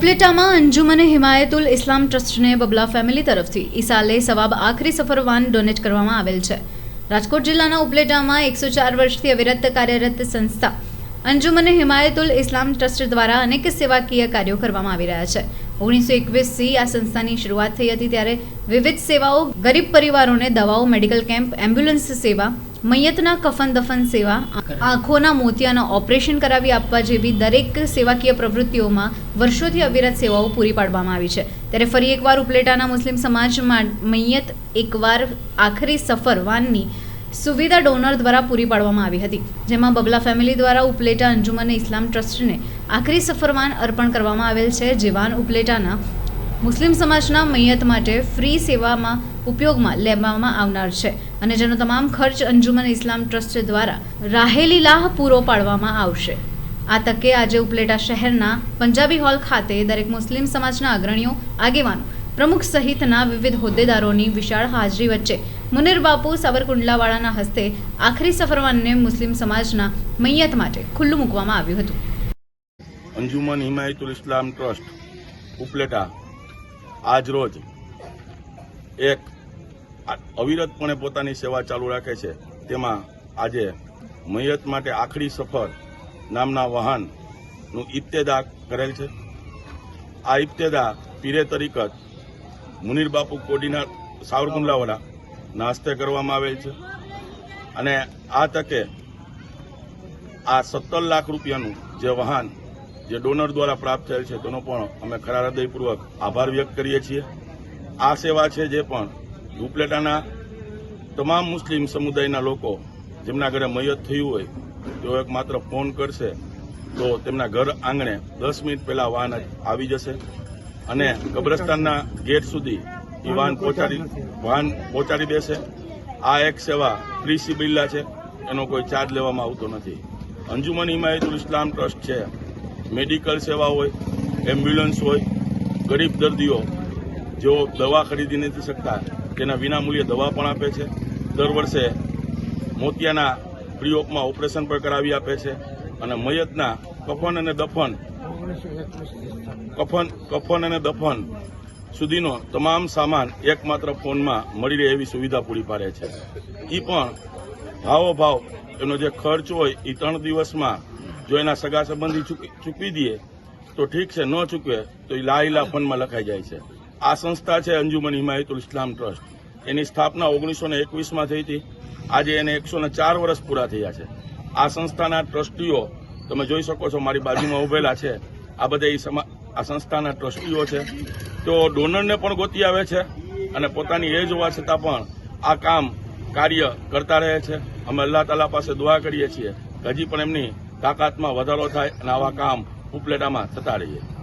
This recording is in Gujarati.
ઉપલેટામાં અંજુમન હિમાયતુલ ઇસ્લામ ટ્રસ્ટને બબલા ફેમિલી તરફથી ઈસાલે સવાબ આખરી સફર વાન ડોનેટ કરવામાં આવેલ છે. રાજકોટ જિલ્લાના ઉપલેટામાં એકસો ચાર વર્ષથી અવિરત કાર્યરત સંસ્થા અંજુમન હિમાયતુલ ઇસ્લામ ટ્રસ્ટ દ્વારા અનેક સેવાકીય કાર્યો કરવામાં આવી રહ્યા છે. ઓગણીસો એકવીસથી આ સંસ્થાની શરૂઆત થઈ હતી ત્યારે વિવિધ સેવાઓ, ગરીબ પરિવારોને દવાઓ, મેડિકલ કેમ્પ, એમ્બ્યુલન્સ સેવા, મૈયતના કફન દફન સેવા, આંખોના મોતિયાના ઓપરેશન કરાવી આપવા જેવી દરેક સેવાકીય પ્રવૃત્તિઓમાં વર્ષોથી અવિરત સેવાઓ પૂરી પાડવામાં આવી છે. ત્યારે ફરી એકવાર ઉપલેટાના મુસ્લિમ સમાજમાં મૈયત એકવાર આખરી સફર વાનની સુવિધા ડોનર દ્વારા પૂરી પાડવામાં આવી હતી, જેમાં બબલા ફેમિલી દ્વારા ઉપલેટા અંજુમન ઇસ્લામ ટ્રસ્ટને આખરી સફરવાન અર્પણ કરવામાં આવેલ છે જે વાન ઉપલેટાના મુસ્લિમ સમાજના મૈયત માટે ફ્રી સેવામાં ઉપયોગમાં લેવામાં આવનાર છે અને જેનો તમામ ખર્ચ અંજુમન ઇસ્લામ ટ્રસ્ટ દ્વારા રાહેલી લાહ પૂરો પાડવામાં આવશે. આ તકે આજે ઉપલેટા શહેરના પંજાબી હોલ ખાતે દરેક મુસ્લિમ સમાજના અગ્રણીઓ, આગેવાનો પ્રમુખ સહિતના વિવિધ હોદ્દેદારોની વિશાળ હાજરી વચ્ચે મુનિર બાપુ સાવરકુંડલાવાળાના હસ્તે આખરી સફરવાનને મુસ્લિમ સમાજના મૈયત માટે ખુલ્લું મૂકવામાં આવ્યું હતું. અંજુમન હિમાયતુલ ઇસ્લામ ટ્રસ્ટ, ઉપલેટા, આજ રોજ એક અવિરતપણે પોતાની સેવા ચાલુ રાખે છે. તેમાં આજે મૈયત માટે આખરી સફર નામના વાહનનું ઇબ્તેદા કરેલ છે. આ ઇબ્તેદા પીરે તરીકત મુનીર બાપુ કોડીના સાવરકુંડલાવાળા નાસ્તે કરવામાં આવેલ છે. અને આ તકે આ સત્તર લાખ રૂપિયાનું જે વાહન જે ડોનર દ્વારા પ્રાપ્ત થયેલ છે, તેનો પણ અમે ખરા હૃદયપૂર્વક આભાર વ્યક્ત કરીએ છીએ. આ સેવા છે જે પણ ઉપલેટાના તમામ મુસ્લિમ સમુદાયના લોકો જેમના ઘરે મૈયત થયું હોય, તેઓ એક માત્ર ફોન કરશે તો તેમના ઘર આંગણે દસ મિનિટ પહેલા વાહન આવી જશે. અને કબ્રસ્તાનના ગેટ સુધી એ વાહન પહોંચાડી વાહન પહોંચાડી દેશે. આ એક સેવા ફ્રી સિબિલ્લા છે. એનો કોઈ ચાર્જ લેવામાં આવતો નથી. અંજુમન હિમાયતુલ ઇસ્લામ ટ્રસ્ટ છે. મેડિકલ સેવા હોય, એમ્બ્યુલન્સ હોય, ગરીબ દર્દીઓ, જેઓ દવા ખરીદી નથી શકતા, તેના વિનામૂલ્યે દવા પણ આપે છે. દર વર્ષે મોતિયાના ઓફમાં ઓપરેશન પણ કરાવી આપે છે. અને મયતના કફન અને દફન કફન કફન અને દફન સુધીનો તમામ સામાન એકમાત્ર ફોનમાં મળી રહે એવી સુવિધા પૂરી પાડે છે. એ પણ ભાવો ભાવ એનો જે ખર્ચ હોય એ ત્રણ દિવસમાં જો એના સગા સંબંધી ચૂકી- ચૂકવી દઈએ, તો ઠીક છે, ન ચૂકવે, તો એ લાઈલા ફંડમાં લખાઈ જાય છે. આ સંસ્થા છે અંજુમન હિમાયતુલ ઇસ્લામ ટ્રસ્ટ. એની સ્થાપના ઓગણીસો ને એકવીસમાં થઈ હતી. આજે એને એકસો ને ચાર વર્ષ પૂરા થયા છે. આ સંસ્થાના ટ્રસ્ટીઓ, તમે જોઈ શકો છો, મારી બાજુમાં ઉભેલા છે. આ બધા આ સંસ્થાના ટ્રસ્ટીઓ છે. તો ડોનરને પણ ગોતી આવે છે અને પોતાની એજ હોવા છતાં પણ આ કામ કાર્ય કરતા રહે છે. અમે અલ્લાહ તાલા પાસે દુઆ કરીએ છીએ હજી પણ એમની તાકાતમાં વધારો થાય અને આવા કામ ઉપલેટામાં થતા રહીએ.